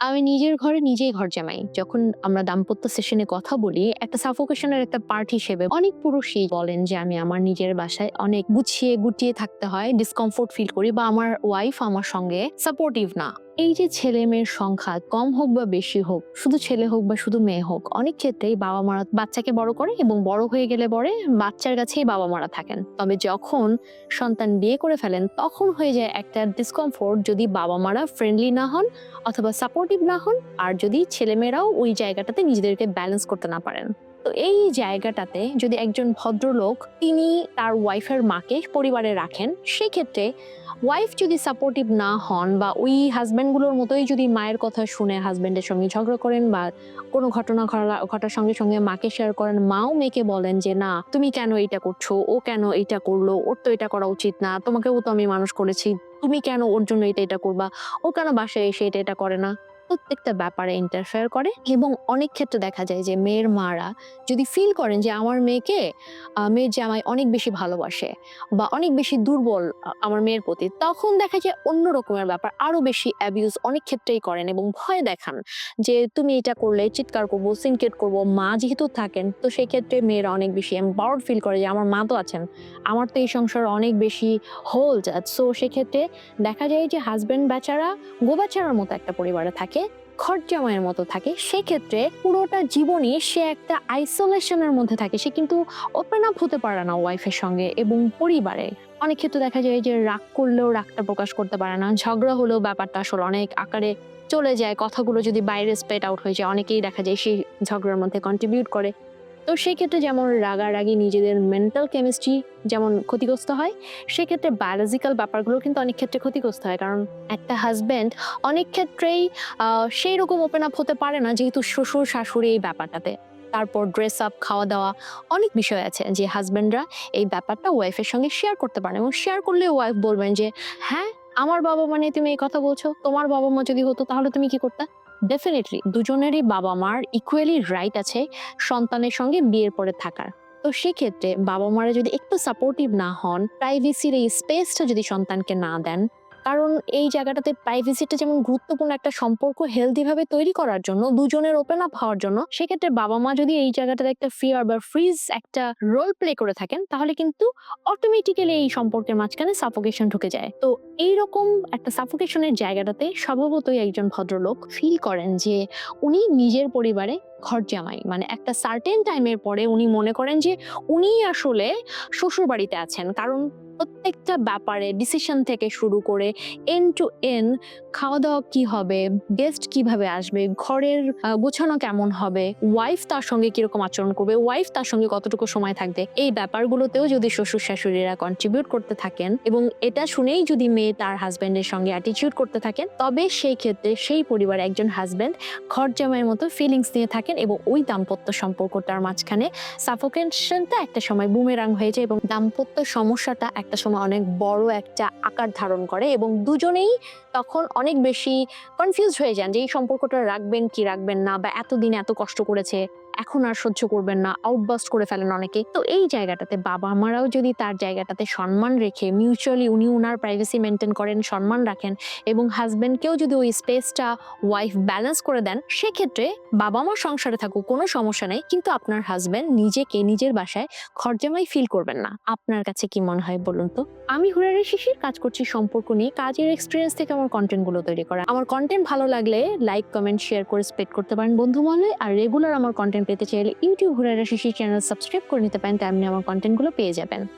আমি নিজের ঘরে নিজেই ঘর জামাই। যখন আমরা দাম্পত্য সেশনে কথা বলি, একটা সাফোকেশনের একটা পার্ট হিসেবে অনেক পুরুষই বলেন যে, আমি আমার নিজের বাসায় অনেক গুছিয়ে গুটিয়ে থাকতে হয় ডিসকমফোর্ট ফিল করি বা আমার ওয়াইফ আমার সঙ্গে সাপোর্টিভ না। এই যে ছেলে মেয়ের সংখ্যা কম হোক বা বেশি হোক, শুধু ছেলে হোক বা শুধু মেয়ে হোক, অনেক ক্ষেত্রেই বাবা মারা বাচ্চাকে বড় করে এবং বড় হয়ে গেলে পরে বাচ্চার কাছেই বাবা মারা থাকেন। তবে যখন সন্তান বিয়ে করে ফেলেন, তখন হয়ে যায় একটা ডিসকমফোর্ট যদি বাবা মারা ফ্রেন্ডলি না হন অথবা সাপোর্টিভ না হন, আর যদি ছেলেমেয়েরাও ওই জায়গাটাতে নিজেদেরকে ব্যালেন্স করতে না পারেন। তো এই জায়গাটাতে যদি একজন ভদ্রলোক তিনি তার ওয়াইফের মাকে পরিবারে রাখেন, সেক্ষেত্রে ওয়াইফ যদি সাপোর্টিভ না হন বা ওই হাজব্যান্ডগুলোর মতোই যদি মায়ের কথা শুনে হাজব্যান্ডের সঙ্গে ঝগড়া করেন বা কোনো ঘটনা ঘটা- ঘটার সঙ্গে সঙ্গে মাকে শেয়ার করেন, মাও মেয়েকে বলেন যে, না, তুমি কেন এইটা করছ? ও কেন এইটা করল? ওর তো এটা করা উচিত না। তোমাকেও তো আমি মানুষ করেছি। তুমি কেন ওর জন্য এটা এটা করবা? ও কেন বাসায় এসে এটা এটা করে না? প্রত্যেকটা ব্যাপারে ইন্টারফেয়ার করে এবং অনেক ক্ষেত্রে দেখা যায় যে মেয়ের মারা যদি ফিল করেন যে আমার মেয়েকে মেয়ের জামাই অনেক বেশি ভালোবাসে বা অনেক বেশি দুর্বল আমার মেয়ের প্রতি, তখন দেখা যায় অন্য রকমের ব্যাপার আরও বেশি অ্যাবিউজ অনেক ক্ষেত্রেই করেন এবং ভয় দেখান যে তুমি এটা করলে, চিৎকার করব সিনকেট করব, মা যেহেতু থাকেন, তো সেই ক্ষেত্রে মেয়েরা অনেক বেশি এম্পাওয়ার্ড ফিল করে যে আমার মা তো আছেন, আমার তো এই সংসার অনেক বেশি হোল হোল্ড সো সেক্ষেত্রে দেখা যায় যে হাজবেন্ড বেচারা গোবাচারার মতো একটা পরিবারে থাকে ঘর জামাইয়ের মতো থাকে, সেক্ষেত্রে পুরোটা জীবনই সে একটা আইসোলেশনের মধ্যে থাকে। সে কিন্তু ওপেন আপ হতে পারে না ওয়াইফের সঙ্গে এবং পরিবারে। অনেক ক্ষেত্রে দেখা যায় যে রাগ করলেও রাগটা প্রকাশ করতে পারে না। ঝগড়া হলেও ব্যাপারটা আসলে অনেক আকারে চলে যায়। কথাগুলো যদি বাইরে স্প্রেড আউট হয়ে যায়, অনেকেই দেখা যায় সেই ঝগড়ার মধ্যে কন্ট্রিবিউট করে। তো সেই ক্ষেত্রে যেমন রাগারাগি নিজেদের মেন্টাল কেমিস্ট্রি যেমন ক্ষতিগ্রস্ত হয়, সেক্ষেত্রে বায়োলজিক্যাল ব্যাপারগুলো কিন্তু অনেক ক্ষেত্রে ক্ষতিগ্রস্ত হয়। কারণ একটা হাজব্যান্ড অনেক ক্ষেত্রেই সেই রকম ওপেন আপ হতে পারে না যেহেতু শ্বশুর, শাশুড়ি এই ব্যাপারটাতে। তারপর ড্রেস আপ খাওয়া দাওয়া অনেক বিষয় আছে যে হাজব্যান্ডরা এই ব্যাপারটা ওয়াইফের সঙ্গে শেয়ার করতে পারেন এবং শেয়ার করলে ওয়াইফ বলবেন যে হ্যাঁ আমার বাবা মানে তুমি এই কথা বলছো, তোমার বাবা মা যদি হতো তাহলে তুমি কি করতে? ডেফিনেটলি দুজনেরই বাবা মার ইকুয়ালি রাইট আছে সন্তানের সঙ্গে বিয়ের পরে থাকার। তো সেক্ষেত্রে বাবা মারা যদি একটু সাপোর্টিভ না হন প্রাইভেসির এই স্পেসটা যদি সন্তানকে না দেন কারণ এই জায়গাটাতে প্রাইভেসিটা যেমন গুরুত্বপূর্ণ একটা সম্পর্ক হেলদি ভাবে তৈরি করার জন্য, দুজনের ওপেন আপ হওয়ার জন্য, সেক্ষেত্রে বাবা মা যদি এই জায়গাটাতে একটা ফিয়ার বা ফ্রিজ একটা রোল প্লে করে থাকেন, তাহলে কিন্তু অটোমেটিক্যালি এই সম্পর্কের মাঝখানে সাফোকেশন ঢুকে যায়। তো এইরকম একটা সাফোকেশনের জায়গাটাতে স্বভাবতই একজন ভদ্রলোক ফিল করেন যে উনি নিজের পরিবারে ঘর জামাই। মানে একটা সার্টেন টাইমের পরে উনি মনে করেন যে উনি আসলে শ্বশুর বাড়িতে আছেন। কারণ প্রত্যেকটা ব্যাপারে ডিসিশন থেকে শুরু করে এন টু এন খাওয়া দাওয়া কি হবে গেস্ট কীভাবে আসবে, ঘরের গোছানো কেমন হবে ওয়াইফ তার সঙ্গে কীরকম আচরণ করবে ওয়াইফ তার সঙ্গে কতটুকু সময় থাকবে, এই ব্যাপারগুলোতেও যদি শ্বশুর শাশুড়িরা কন্ট্রিবিউট করতে থাকেন এবং এটা শুনেই যদি মেয়ে তার হাজব্যান্ডের সঙ্গে অ্যাটিচিউড করতে থাকেন, তবে সেই ক্ষেত্রে সেই পরিবারে একজন হাজব্যান্ড ঘর জামাইয়ের মতো ফিলিংস নিয়ে থাকেন এবং ওই দাম্পত্য সম্পর্কটার মাঝখানে সাফোকেশনটা একটা সময় বুমেরাং হয়ে যায় এবং দাম্পত্য সমস্যাটা একটা সময় অনেক বড় একটা আকার ধারণ করে এবং দুজনেই তখন অনেক বেশি কনফিউজ হয়ে যান যে এই সম্পর্কটা রাখবেন কি রাখবেন না বা এতদিন এত কষ্ট করেছে। এখন আর সহ্য করবেন না আউটবাস্ট করে ফেলেন অনেকে তো এই জায়গাটাতে বাবা মারাও যদি তার জায়গাটাতে সম্মান রেখে মিউচুয়ালি উনি উনার প্রাইভেসি মেনটেন করেন, সম্মান রাখেন এবং হাজবেন্ডকেও যদি ওই স্পেসটা ওয়াইফ ব্যালেন্স করে দেন, সেক্ষেত্রে বাবা মা সংসারে থাকুক, কোনো সমস্যা নেই। কিন্তু আপনার হাজবেন্ড নিজেকে নিজের বাসায় খরজামাই ফিল করবেন না। আপনার কাছে কি মনে হয় বলুন তো? আমি হুরারি শিশির কাজ করছি, সম্পর্ক নিয়ে, কাজের এক্সপিরিয়েন্স থেকে আমার কন্টেন্টগুলো তৈরি করা। আমার কন্টেন্ট ভালো লাগলে লাইক কমেন্ট শেয়ার করে স্প্রেড করতে পারেন বন্ধু মহলে আর রেগুলার আমার কন্টেন্ট পেতে চাইলে ইউটিউব ঘুরে শিশির চ্যানেল সাবস্ক্রাইব করে নিতে পারেন তেমনি আমার কন্টেন্টগুলো পেয়ে যাবেন।